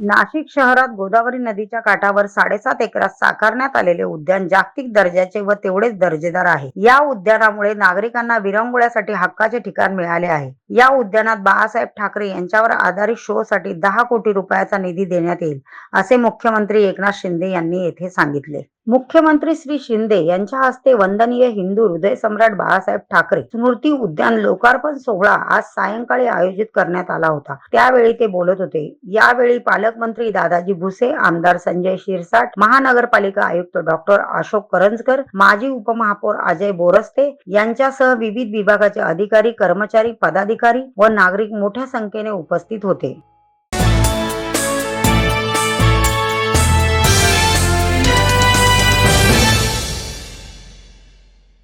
नाशिक शहरात गोदावरी नदीच्या काठावर साडेसात एकरात साकारण्यात आलेले उद्यान जागतिक दर्जाचे व तेवढेच दर्जेदार आहे. या उद्यानामुळे नागरिकांना विरंगुळ्यासाठी हक्काचे ठिकाण मिळाले आहे. या उद्यानात बाळासाहेब ठाकरे यांच्यावर आधारित शो साठी दहा कोटी रुपयाचा निधी देण्यात येईल असे मुख्यमंत्री एकनाथ शिंदे यांनी येथे सांगितले. मुख्यमंत्री श्री शिंदे यांच्या हस्ते वंदनीय हिंदू हृदय सम्राट बाळासाहेब ठाकरे स्मृती उद्यान लोकार्पण सोहळा आज सायंकाळी आयोजित करण्यात आला होता. त्यावेळी ते बोलत होते. यावेळी पालकमंत्री दादाजी भुसे आमदार संजय शिरसाट महानगरपालिका आयुक्त डॉक्टर अशोक करंजकर माजी उपमहापौर अजय बोरस्ते यांच्यासह विविध विभागाचे अधिकारी कर्मचारी पदाधिकारी व नागरिक मोठ्या संख्येने उपस्थित होते.